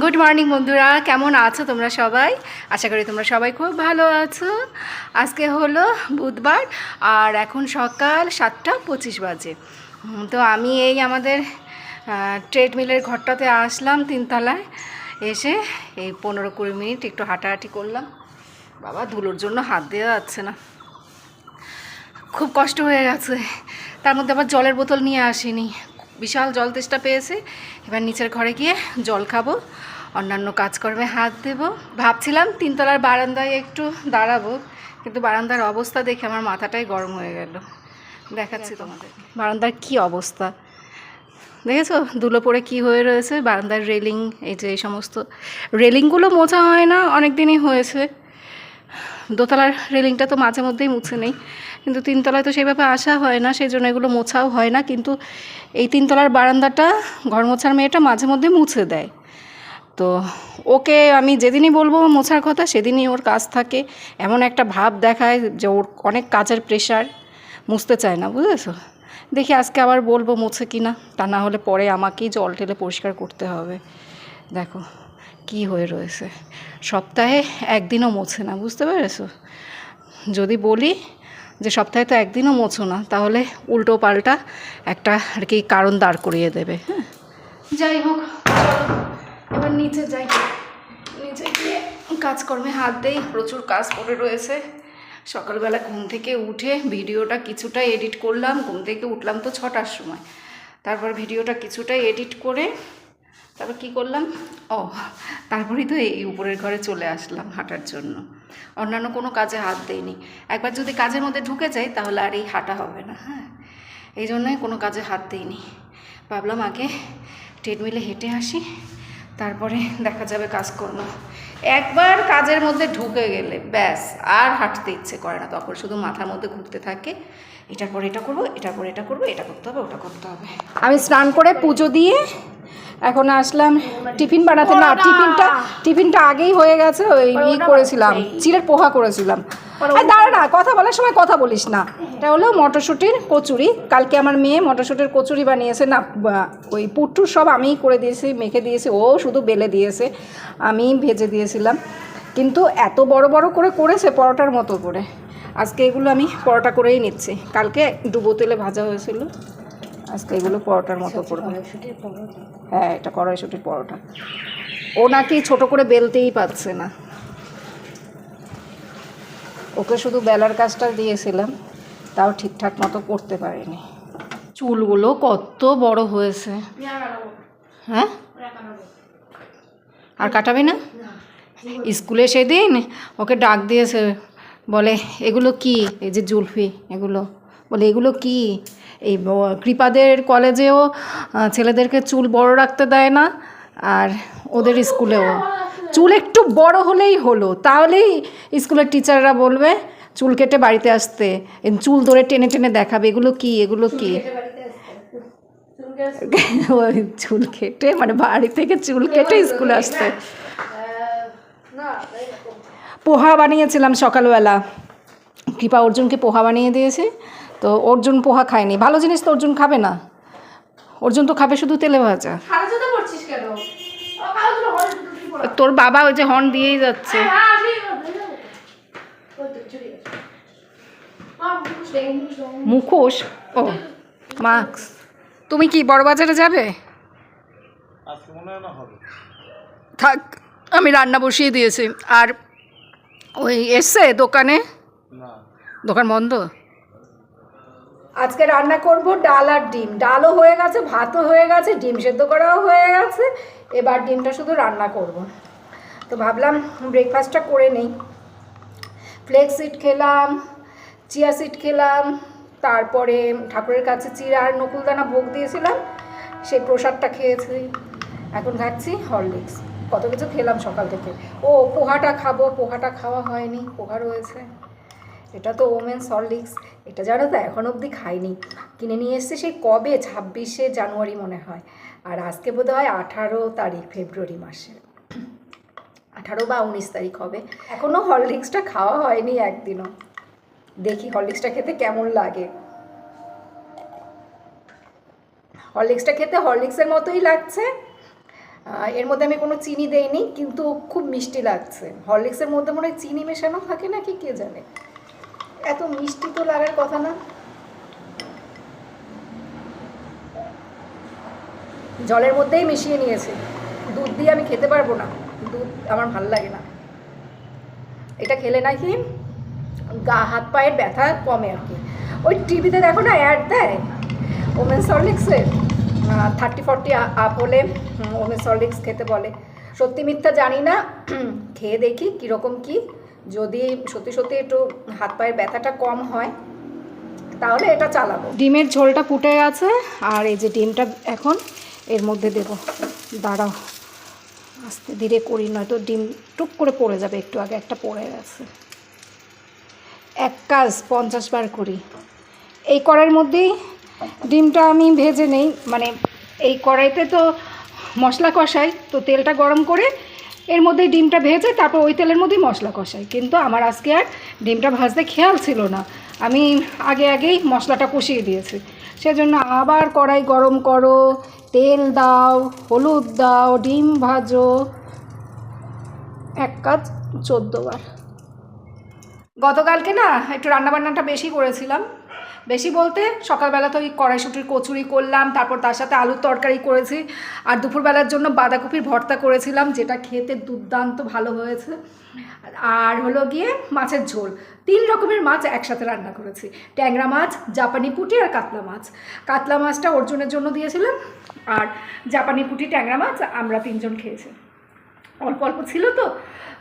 Good morning বন্ধুরা। কেমন আছো তোমরা সবাই? আশা করি তোমরা সবাই খুব ভালো আছো। আজকে হলো বুধবার, আর এখন সকাল সাতটা পঁচিশ বাজে। তো আমি এই আমাদের ট্রেডমিলের ঘরটাতে আসলাম তিনতলায়। এসে এই পনেরো কুড়ি মিনিট একটু হাঁটাহাঁটি করলাম। বাবা, ধুলোর জন্য হাত দেওয়া যাচ্ছে না। খুব কষ্ট হয়ে গেছে। তার মধ্যে আবার জলের বোতল নিয়ে আসিনি। বিশাল জল তেষ্টা পেয়েছে। এবার নিচের ঘরে গিয়ে জল খাব অন্যান্য কাজকর্মে হাত দেব। ভাবছিলাম তিনতলার বারান্দায় একটু দাঁড়াবো কিন্তু বারান্দার অবস্থা দেখে আমার মাথাটাই গরম হয়ে গেল। দেখাচ্ছি তোমাদের। বারান্দার কি অবস্থা? দেখেছ? দুলো পড়ে কি হয়ে রয়েছে? বারান্দার রেলিং এই যে এই সমস্ত রেলিংগুলো মোছা হয় না অনেক দিনই হয়েছে। দোতলার রেলিংটা তো মাঝে মধ্যেই মুছে নেই। কিন্তু তিনতলায় তো সেইভাবে আসা হয় না সেই জন্য এগুলো মোছাও হয় না। কিন্তু এই তিনতলার বারান্দাটা ঘর মোছার মেয়েটা মাঝে মধ্যে মুছে দেয়। তো ওকে আমি যেদিনই বলব মোছার কথা, সেদিনই ওর কাজ থাকে। এমন একটা ভাব দেখায় যে ওর অনেক কাজের প্রেশার মুছতে চায় না, বুঝেছ? দেখি আজকে আবার বলব মুছে কি না তা না হলে পরে আমাকেই জল ঢেলে পরিষ্কার করতে হবে। দেখো, কি হয়ে রয়েছে। সপ্তাহে একদিনও মোছে না, বুঝতে পেরেছ? যদি বলি যে সপ্তাহে তো একদিনও মোছো না, তাহলে উল্টো পাল্টা একটা আর কি কারণ দাঁড় করিয়ে দেবে হ্যাঁ? যাই হোক এবার নিচে যাই। নিচে গিয়ে কাজকর্মে হাত দেই, প্রচুর কাজ পড়ে রয়েছে। সকালবেলা ঘুম থেকে উঠে ভিডিওটা কিছুটা এডিট করলাম, ঘুম থেকে উঠলাম তো ছটার সময়। তারপর ভিডিওটা কিছুটা এডিট করে তারপর কি করলাম? ও, তারপরেই তো এই উপরের ঘরে চলে আসলাম হাঁটার জন্য। অন্যান্য কোনো কাজে হাত দেয়নি একবার যদি কাজের মধ্যে ঢুকে যাই, তাহলে আর এই হাঁটা হবে না হ্যাঁ? এই জন্যই কোনো কাজে হাত দেয়নি ভাবলাম আগে ট্রেডমিলে হেঁটে আসি, তারপরে দেখা যাবে কাজকর্ম। একবার কাজের মধ্যে ঢুকে গেলে ব্যাস আর হাঁটতে ইচ্ছে করে না তখন। শুধু মাথার মধ্যে ঘুরতে থাকে এটার পর এটা করব এটার পর এটা করব এটা করতে হবে ওটা করতে হবে। আমি স্নান করে পুজো দিয়ে এখন আসলাম। টিফিন বানাতে না টিফিনটা টিফিনটা আগেই হয়ে গেছে ওই ই করেছিলাম চিড়ের পোহা করেছিলাম। আর দাঁড়া না কথা বলার সময় কথা বলিস না। এটা হলো মটরশুঁটির কচুরি। কালকে আমার মেয়ে মটরশুঁটির কচুরি বানিয়েছে। না ওই পুট্টুর সব আমিই করে দিয়েছি মেখে দিয়েছি। ও শুধু বেলে দিয়েছে আমি ভেজে দিয়েছিলাম। কিন্তু এত বড় বড় করে করেছে পরোটার মতো করে। আজকে এগুলো আমি পরোটা করেই নিচ্ছি। কালকে ডুবো তেলে ভাজা হয়েছিল। আজকে এগুলো পরোটার মতো করব। হ্যাঁ এটা কড়াইশুটির পরোটা। ও নাকি ছোট করে বেলতেই পাচ্ছে না। ওকে শুধু বেলার কাজটা দিয়েছিলাম, তাও ঠিকঠাক মতো করতে পারিনি। চুলগুলো কত বড় হয়েছে। হ্যাঁ? আর কাটাবি না? স্কুলে সেদিন ওকে ডাক দিয়েছে, বলে, এগুলো কি? এই যে জুলফি, এগুলো। বলে, এগুলো কি? এই কৃপাদের কলেজেও ছেলেদেরকে চুল বড় রাখতে দেয় না, আর ওদের স্কুলেও। চুল একটু বড় হলেই হলো, তাহলেই স্কুলের টিচাররা বলবে, চুল কেটে বাড়িতে আসতে। চুল ধরে টেনে টেনে দেখাবে, এগুলো কি এগুলো কি? চুল কেটে মানে বাড়ি থেকে চুল কেটে স্কুলে আসতে। পোহা বানিয়েছিলাম সকালবেলা। কৃপা অর্জুনকে পোহা বানিয়ে দিয়েছে, তো অর্জুন পোহা খায়নি। ভালো জিনিস তো অর্জুন খাবে না। অর্জুন তো খাবে শুধু তেলে ভাজা সাদা জুতো পরছিস কেন ও কালো জুতো হরে জুতো কি পরে তোর বাবা ওই যে হর্ন দিয়েই যাচ্ছে। হ্যাঁ মুখোশ ও মাস্ক। তুমি কি বড়বাজারে যাবে? আজকে না হবে। থাক আমি রান্না বসিয়ে দিয়েছি। আর ওই এসছে দোকানে? দোকান বন্ধ? আজকে রান্না করব ডাল আর ডিম। ডালও হয়ে গেছে ভাতও হয়ে গেছে ডিম সেদ্ধ করাও হয়ে গেছে। এবার ডিমটা শুধু রান্না করব। তো ভাবলাম ব্রেকফাস্টটা করে নেই। ফ্লেক্স সিট খেলাম চিয়া সিট খেলাম, তারপরে ঠাকুরের কাছে চিরা আর নকুলদানা ভোগ দিয়েছিলাম, সেই প্রসাদটা খেয়েছি। এখন খাচ্ছি হরলিক্স কত কিছু খেলাম সকাল থেকে। ও, পোহাটা খাব, পোহাটা খাওয়া হয়নি, পোহা রয়েছে। এটা তো ওমেন্স হরলিক্স এটা জানো তো, এখন অবধি খাইনি। কিনে নিয়ে এসছে সেই কবে? ছাব্বিশে জানুয়ারি মনে হয়। আর আজকে বোধ হয় আঠারো তারিখ, ফেব্রুয়ারি মাসে। আঠারো বা উনিশ তারিখ হবে। এখনও হরলিক্সটা খাওয়া হয়নি একদিনও। দেখি হরলিক্সটা খেতে কেমন লাগে। হরলিক্সটা খেতে হরলিক্সের মতোই লাগছে। এর মধ্যে আমি কোনো চিনি দেইনি, কিন্তু খুব মিষ্টি লাগছে। হরলিক্সের মধ্যে মনে হয় চিনি মেশানো থাকে নাকি কে জানে? এত মিষ্টি তো লাগার কথা না। জলের মধ্যেই মিশিয়ে নিয়েছি। দুধ দিয়ে আমি খেতে পারব না। দুধ আমার ভালো লাগে না। এটা খেলে নাকি গা, হাত, পায়ের ব্যথা কমে আর কি। ওই টিভিতে দেখো না অ্যাড দেয়? ওমেন্স হরলিক্সের থার্টি ফর্টি আপ হলে ওমেন্স হরলিক্স খেতে বলে। সত্যি মিথ্যা জানি না। খেয়ে দেখি কীরকম কি। যদি সত্যি সত্যি একটু হাত, পায়ের ব্যথাটা কম হয়, তাহলে এটা চালাবো। ডিমের ঝোলটা ফুটে গেছে, আর এই যে ডিমটা এখন এর মধ্যে দেব। দাঁড়াও। আস্তে ধীরে করি, নয়তো ডিম টুক করে পড়ে যাবে একটু আগে, একটা পড়ে গেছে। এক কাজ পঞ্চাশ বার করি। এই কড়াইয়ের মধ্যেই ডিমটা আমি ভেজে নেই মানে এই কড়াইতে তো মশলা কষাই, তো তেলটা গরম করে এর মধ্যেই ডিমটা ভেজে তারপর ওই তেলের মধ্যেই মশলা কষাই। কিন্তু আমার আজকে আর ডিমটা ভাজতে খেয়াল ছিল না। আমি আগে আগেই মশলাটা কষিয়ে দিয়েছি। সেজন্য আবার কড়াই গরম করো, তেল দাও, হলুদ দাও, ডিম ভাজো। এক কাজ চোদ্দ বার গতকালকে না একটু রান্নাবান্নাটা বেশি করেছিলাম। বেশি বলতে সকালবেলা তো ওই কড়াইশুটির কচুরি করলাম, তারপর তার সাথে আলুর তরকারি করেছি। আর দুপুরবেলার জন্য বাঁধাকপির ভর্তা করেছিলাম, যেটা খেতে দুর্দান্ত ভালো হয়েছে। আর হলো গিয়ে মাছের ঝোল। তিন রকমের মাছ একসাথে রান্না করেছি। ট্যাংরা মাছ, জাপানি পুঁটি আর কাতলা মাছ। কাতলা মাছটা অর্জুনের জন্য দিয়েছিলাম, আর জাপানি পুঁটি, ট্যাংরা মাছ আমরা তিনজন খেয়েছি। অল্প অল্প ছিল তো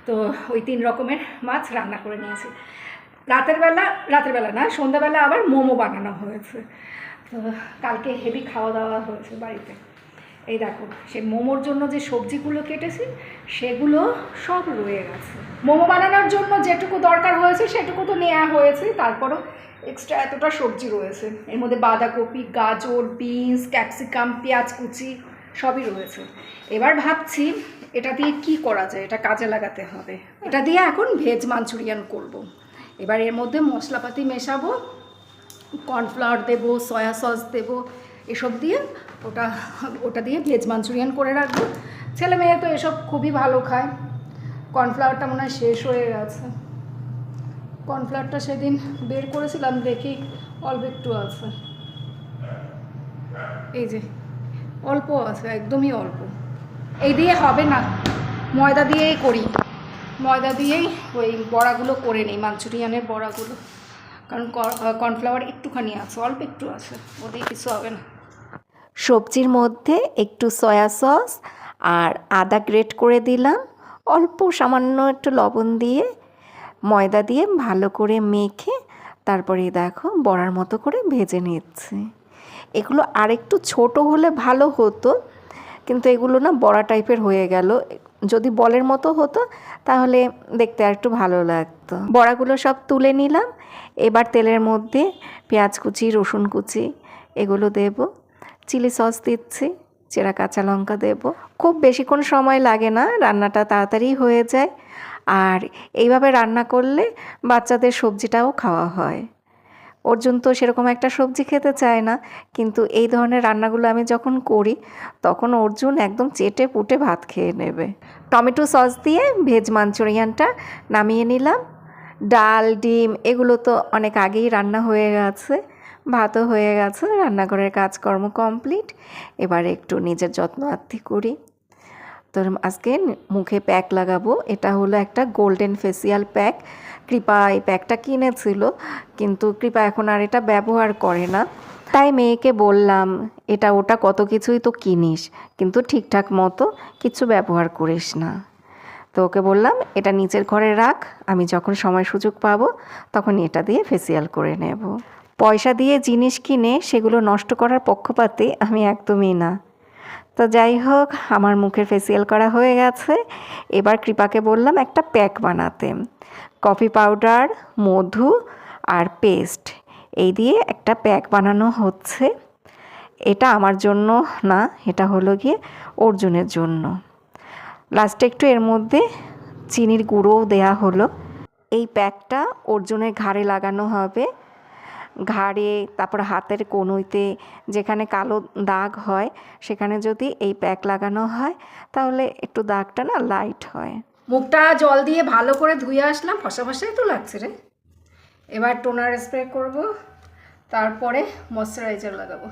তো ওই তিন রকমের মাছ রান্না করে নিয়েছি। রাতের বেলা রাতের বেলা না, সন্ধ্যাবেলা আবার মোমো বানানো হয়েছে। তো কালকে হেভি খাওয়া দাওয়া হয়েছে বাড়িতে। এই দেখো সেই মোমোর জন্য যে সবজিগুলো কেটেছি, সেগুলো সব রয়ে গেছে। মোমো বানানোর জন্য যেটুকু দরকার হয়েছে, সেটুকু তো নেওয়া হয়েছে। তারপরও এক্সট্রা এতটা সবজি রয়েছে। এর মধ্যে বাঁধাকপি, গাজর, বিনস, ক্যাপসিকাম, পেঁয়াজ কুচি সবই রয়েছে। এবার ভাবছি, এটা দিয়ে কি করা যায়? এটা কাজে লাগাতে হবে। এটা দিয়ে এখন ভেজ মাঞ্চুরিয়ান করব। এবার এর মধ্যে মশলাপাতি মেশাবো কর্নফ্লাওয়ার দেবো সয়া সস দেবো, এসব দিয়ে ওটা ওটা দিয়ে ভেজ মাঞ্চুরিয়ান করে রাখব। ছেলে মেয়ে তো এসব খুবই ভালো খায়। কর্নফ্লাওয়ারটা মনে হয় শেষ হয়ে গেছে। কর্নফ্লাওয়ারটা সেদিন বের করেছিলাম, দেখি অল্প একটু আছে। এই যে, অল্প আছে, একদমই অল্প। এই দিয়ে হবে না, ময়দা দিয়েই করি। ময়দা দিয়েই ওই বড়াগুলো করে নিই, মাঞ্চুরিয়ানের বড়াগুলো। কারণ কর্নফ্লাওয়ার একটুখানি আছে, অল্প একটু আছে, ও দিয়ে কিছু হবে না। সবজির মধ্যে একটু সয়া সস আর আদা গ্রেট করে দিলাম, অল্প সামান্য একটু লবণ দিয়ে ময়দা দিয়ে ভালো করে মেখে তারপরে দেখো বড়ার মতো করে ভেজে নিচ্ছে। এগুলো আরেকটু ছোট হলে ভালো হতো, কিন্তু এগুলো না বড়া টাইপের হয়ে গেল যদি বলের মতো হতো, তাহলে দেখতে আর একটু ভালো লাগতো। বড়াগুলো সব তুলে নিলাম। এবার তেলের মধ্যে পেঁয়াজ কুচি, রসুন কুচি, এগুলো দেবো। চিলি সস দিচ্ছি, চেরা কাঁচা লঙ্কা দেব। খুব বেশিক্ষণ সময় লাগে না, রান্নাটা তাড়াতাড়ি হয়ে যায়। আর এইভাবে রান্না করলে বাচ্চাদের সবজিটাও খাওয়া হয়। অর্জুন তো সেরকম একটা সবজি খেতে চায় না, কিন্তু এই ধরনের রান্নাগুলো আমি যখন করি, তখন অর্জুন একদম চেটে পুটে ভাত খেয়ে নেবে। টমেটো সস দিয়ে ভেজ মাঞ্চুরিয়ানটা নামিয়ে নিলাম। ডাল, ডিম, এগুলো তো অনেক আগেই রান্না হয়ে গেছে, ভাতও হয়ে গেছে, রান্নাঘরের কাজকর্ম কমপ্লিট। এবার একটু নিজের যত্ন আত্মি করি। তো আজকে মুখে প্যাক লাগাবো, এটা হলো একটা গোল্ডেন ফেসিয়াল প্যাক। কৃপা এই প্যাকটা কিনেছিল, কিন্তু কৃপা এখন আর এটা ব্যবহার করে না। তাই মেয়েকে বললাম, এটা ওটা কত কিছুই তো কিনিস, কিন্তু ঠিকঠাক মতো কিছু ব্যবহার করিস না। তো ওকে বললাম, এটা নিচের ঘরে রাখ, আমি যখন সময় সুযোগ পাবো, তখন এটা দিয়ে ফেসিয়াল করে নেব। পয়সা দিয়ে জিনিস কিনে সেগুলো নষ্ট করার পক্ষপাতে আমি একদমই না। তো যাই হোক, আমার মুখের ফেসিয়াল করা হয়ে গেছে। এবার কৃপাকে বললাম, একটা প্যাক বানাতে। কফি পাউডার, মধু আর পেস্ট। এই দিয়ে একটা প্যাক বানানো হচ্ছে। এটা আমার জন্য না, এটা হলো গিয়ে অর্জুনের জন্য। লাস্টে একটু এর মধ্যে চিনির গুঁড়োও দেয়া হলো। এই প্যাকটা অর্জুনের ঘাড়ে লাগানো হবে। ঘাড়ে, তারপর হাতের কনুইতে যেখানে কালো দাগ হয়, সেখানে যদি এই প্যাক লাগানো হয়, তাহলে একটু দাগটা না লাইট হয়। মুখটা জল দিয়ে ভালো করে ধুয়ে আসলাম, ফসা ফসাই তো লাগছে রে। এবার টোনার স্প্রে করব, তারপরে ময়শ্চারাইজার লাগাবো।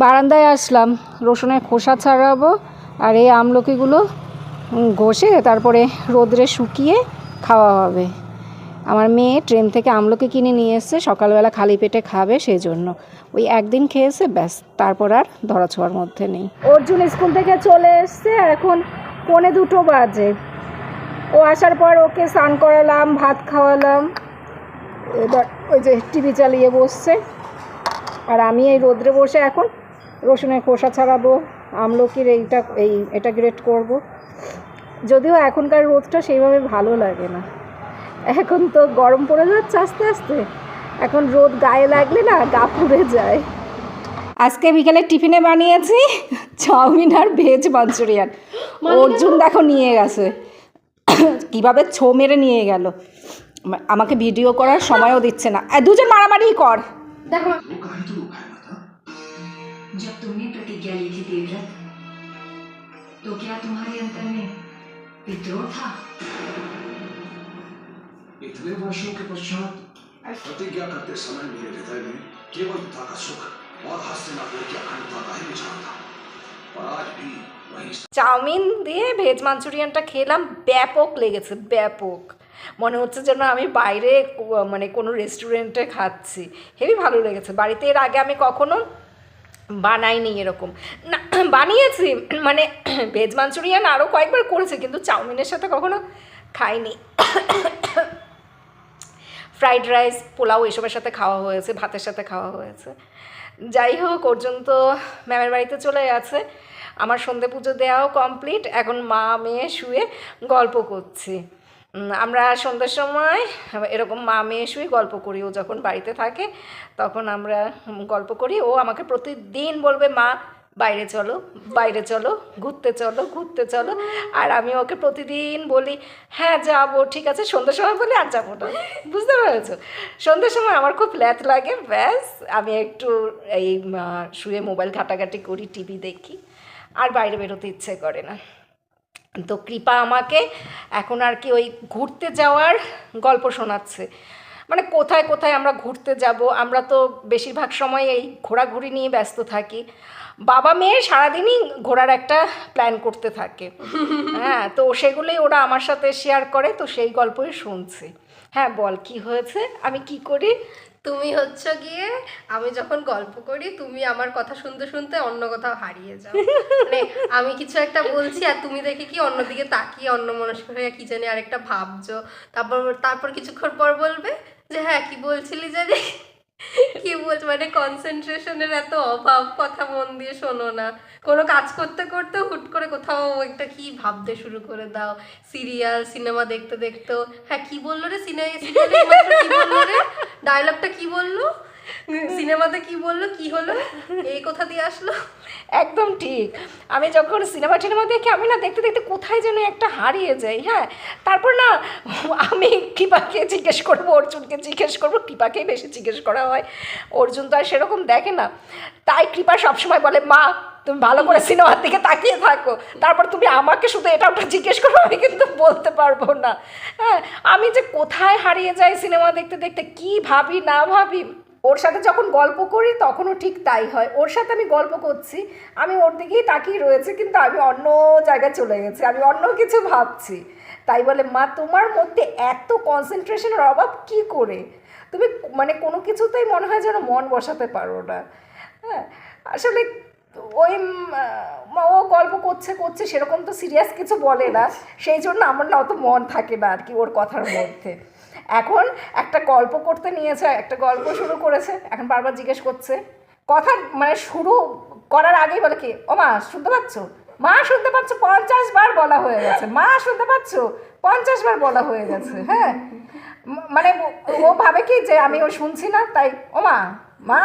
বারান্দায় আসলাম, রসুনের খোসা ছাড়াবো আর এই আমলকিগুলো ঘষে তারপরে রোদ্রে শুকিয়ে খাওয়া হবে। আমার মেয়ে ট্রেন থেকে আমলকি কিনে নিয়ে এসছে, সকালবেলা খালি পেটে খাবে সেই জন্য ওই একদিন খেয়েছে, ব্যাস, তারপর আর ধরা ছোঁয়ার মধ্যে নেই। অর্জুন স্কুল থেকে চলে এসছে এখন পৌনে দুটো বাজে। ও আসার পর ওকে স্নান করালাম, ভাত খাওয়ালাম। এবার ওই যে টিভি চালিয়ে বসছে। আর আমি এই রোদ্রে বসে এখন রসুনের খোসা ছাড়াবো, আমলকির এইটা, এই এটা গ্রেট করব। যদিও এখনকার রোদটা সেইভাবে ভালো লাগে না। এখন তো গরম পড়ে যাচ্ছে আস্তে আস্তে। এখন রোদ গায়ে লাগলে না গা পুড়ে যায়। আজকে বিকেলে টিফিনে বানিয়েছি চাউমিন আর ভেজ মাঞ্চুরিয়ান অর্জুন দেখো নিয়ে গেছে কিভাবে ছো মেরে নিয়ে গেল আমা- আমাকে ভিডিও করার সময়ও দিচ্ছে না এ, দুজন মারামারি কর দেখো वो कहानी तो लुभाया था जब तुमने प्रतिज्ञा ली थी देवव्रत तो क्या तुम्हारे अंतर में विद्रोह था इतने वर्षों के पश्चात प्रतिज्ञा करते समय मेरे हृदय में केवल पिता का सुख চাউমিন দিয়ে ভেজ মাঞ্চুরিয়ানটা খেলাম, ব্যাপক লেগেছে, ব্যাপক। মনে হচ্ছে যেন আমি বাইরে মানে কোনো রেস্টুরেন্টে খাচ্ছি। হেবি ভালো লেগেছে। বাড়িতে এর আগে আমি কখনো বানাইনি এরকম। না, বানিয়েছি মানে ভেজ মাঞ্চুরিয়ান আরও কয়েকবার করেছি, কিন্তু চাউমিনের সাথে কখনো খাইনি। ফ্রাইড রাইস, পোলাও এসবের সাথে খাওয়া হয়েছে, ভাতের সাথে খাওয়া হয়েছে। যাই হোক অর্জুন তো ম্যামের বাড়িতে চলে গেছে। আমার সন্ধে পুজো দেওয়াও কমপ্লিট এখন মা মেয়ে শুয়ে গল্প করছি। আমরা সন্ধ্যের সময় এরকম মা মেয়ে শুয়ে গল্প করি, ও যখন বাড়িতে থাকে তখন আমরা গল্প করি। ও আমাকে প্রতিদিন বলবে, মা বাইরে চলো বাইরে চলো, ঘুরতে চলো ঘুরতে চলো। আর আমি ওকে প্রতিদিন বলি হ্যাঁ যাব, ঠিক আছে। সন্ধ্যের সময় বলি, আর যাব না। বুঝতে পেরেছ? সন্ধ্যের সময় আমার খুব ল্যাথ লাগে, ব্যাস। আমি একটু এই শুয়ে মোবাইল ঘাটাঘাটি করি, টিভি দেখি। আর বাইরে বেরোতে ইচ্ছে করে না। তো কৃপা আমাকে এখন আর কি ওই ঘুরতে যাওয়ার গল্প শোনাচ্ছে। মানে কোথায় কোথায় আমরা ঘুরতে যাব? আমরা তো বেশিরভাগ সময় এই ঘোরাঘুরি নিয়ে ব্যস্ত থাকি। বাবা মেয়ে সারাদিনই ঘোরার একটা প্ল্যান করতে থাকে। হ্যাঁ তো সেগুলোই ওরা আমার সাথে শেয়ার করে, তো সেই গল্পই শুনছি। হ্যাঁ বল কি হয়েছে? আমি কি করি? তুমি হচ্ছে গিয়ে আমি যখন গল্প করি, তুমি আমার কথা শুনতে শুনতে অন্য কোথাও হারিয়ে যাও। মানে আমি কিছু একটা বলছি আর তুমি দেখে কি অন্যদিকে তাকিয়ে অন্য মনস্ক হয়ে কি জানি আরেকটা ভাবছ। তারপর তারপর কিছুক্ষণ পর বলবে যে হ্যাঁ কি বলছিলি জানি? কি বলছো? মানে কনসেন্ট্রেশনের এত অভাব, কথা মন দিয়ে শোনো না। কোনো কাজ করতে করতে হুট করে কোথাও একটা কি ভাবতে শুরু করে দাও। সিরিয়াল, সিনেমা দেখতে দেখতে। হ্যাঁ কি বলল রে সিনেমা কি বলল রে? ডায়লগটা কি বলল? সিনেমাতে কি বলল, কি হলো, এই কোথা দিয়ে আসলো? একদম ঠিক। আমি যখন সিনেমা টিনেমা দেখি আমি না দেখতে দেখতে কোথায় যেন একটা হারিয়ে যাই হ্যাঁ? তারপর না, আমি কৃপাকে জিজ্ঞেস করব, অর্জুনকে জিজ্ঞেস করব, কৃপাকেই বেশি জিজ্ঞেস করা হয়। অর্জুন তো আর সেরকম দেখে না। তাই কৃপা সবসময় বলে, মা, তুমি ভালো করে সিনেমার দিকে তাকিয়ে থাকো। তারপর তুমি আমাকে শুধু এটা ওটা জিজ্ঞেস করো, আমি কিন্তু বলতে পারব না। হ্যাঁ আমি যে কোথায় হারিয়ে যাই সিনেমা দেখতে দেখতে, কি ভাবি, না ভাবি ওর সাথে যখন গল্প করি তখনও ঠিক তাই হয়। ওর সাথে আমি গল্প করছি আমি ওর দিকেই তাকিয়ে রয়েছে কিন্তু আমি অন্য জায়গায় চলে গেছি আমি অন্য কিছু ভাবছি। তাই বলে মা তোমার মধ্যে এত কনসেন্ট্রেশনের অভাব কি করে? তুমি মানে কোনো কিছুতেই মনে হয় যেন মন বসাতে পারো না। হ্যাঁ আসলে ওই ও গল্প করছে করছে সেরকম তো সিরিয়াস কিছু বলে না। সেই জন্য আমার না অত মন থাকে না আর কি ওর কথার মধ্যে। এখন একটা গল্প করতে নিয়েছে একটা গল্প শুরু করেছে এখন বারবার জিজ্ঞেস করছে। কথা মানে শুরু করার আগেই বলে কি ও মা শুনতে পাচ্ছ? মা শুনতে পাচ্ছ? পঞ্চাশ বার বলা হয়ে গেছে। মা শুনতে পাচ্ছ? পঞ্চাশ বার বলা হয়ে গেছে হ্যাঁ? মানে ও- ও ভাবে কি যে আমি ও শুনছি না তাই ও মা মা?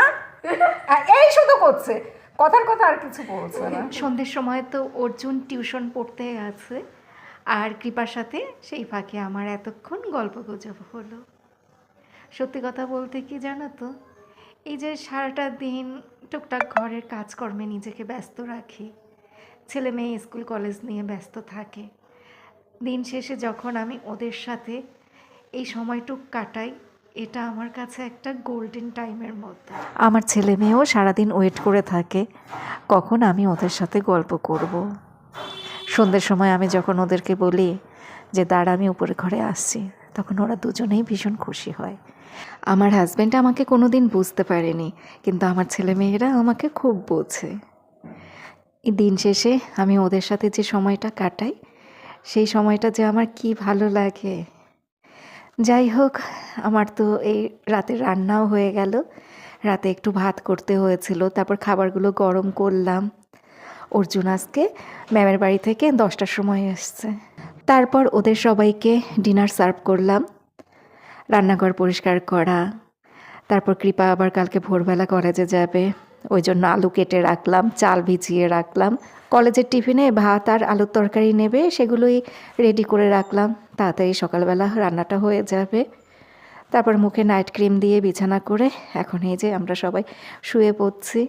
হ্যাঁ, এই শুধু করছে। কথার কথা আর কিছু বলছে না। সন্ধ্যের সময় তো অর্জুন টিউশন পড়তে আছে আর কৃপার সাথে সেই ফাঁকে আমার এতক্ষণ গল্প গুজব হলো। সত্যি কথা বলতে কি জানো তো? এই যে সারাটা দিন টুকটাক ঘরের কাজকর্মে নিজেকে ব্যস্ত রাখি, ছেলে মেয়ে স্কুল কলেজ নিয়ে ব্যস্ত থাকে। দিন শেষে যখন আমি ওদের সাথে এই সময়টুক কাটাই, এটা আমার কাছে একটা গোল্ডেন টাইমের মতো। আমার ছেলে মেয়েও সারাদিন ওয়েট করে থাকে, কখন আমি ওদের সাথে গল্প করব। সন্ধ্যের সময় আমি যখন ওদেরকে বলি যে, দাঁড়া, আমি উপরে ঘরে আসছি, তখন ওরা দুজনেই ভীষণ খুশি হয়। আমার হাজব্যান্ড আমাকে কোনো দিন বুঝতে পারেনি, কিন্তু আমার ছেলে মেয়েরা আমাকে খুব বোঝে। দিন শেষে আমি ওদের সাথে যে সময়টা কাটাই, সেই সময়টা যে আমার কি ভালো লাগে। যাই হোক, আমার তো এই রাতে রান্নাও হয়ে গেল। রাতে একটু ভাত করতে হয়েছিল, তারপর খাবারগুলো গরম করলাম। অর্জুন আজকে ম্যামের বাড়ি থেকে দশটার সময় এসছে। তারপর ওদের সবাইকে ডিনার সার্ভ করলাম। রান্নাঘর পরিষ্কার করা। তারপর কৃপা আবার কালকে ভোরবেলা কলেজে যাবে। ওই জন্য আলু কেটে রাখলাম, চাল ভিজিয়ে রাখলাম। কলেজের টিফিনে ভাত আর আলুর তরকারি নেবে সেগুলোই রেডি করে রাখলাম। তাড়াতাড়ি সকালবেলা রান্নাটা হয়ে যাবে। তারপর মুখে নাইট ক্রিম দিয়ে বিছানা করে এখন এই যে আমরা সবাই শুয়ে পড়ছি।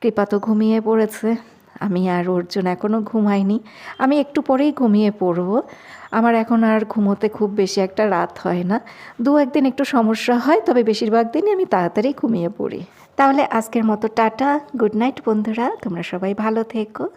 কৃপা তো ঘুমিয়ে পড়েছে। আমি আর অর্জুন এখনও ঘুমাইনি। আমি একটু পরেই ঘুমিয়ে পড়ব। আমার এখন আর ঘুমোতে খুব বেশি একটা রাত হয় না। দু একদিন একটু সমস্যা হয়, তবে বেশিরভাগ দিনই আমি তাড়াতাড়ি ঘুমিয়ে পড়ি। তাহলে আজকের মতো টাটা, গুড নাইট বন্ধুরা, তোমরা সবাই ভালো থেকো।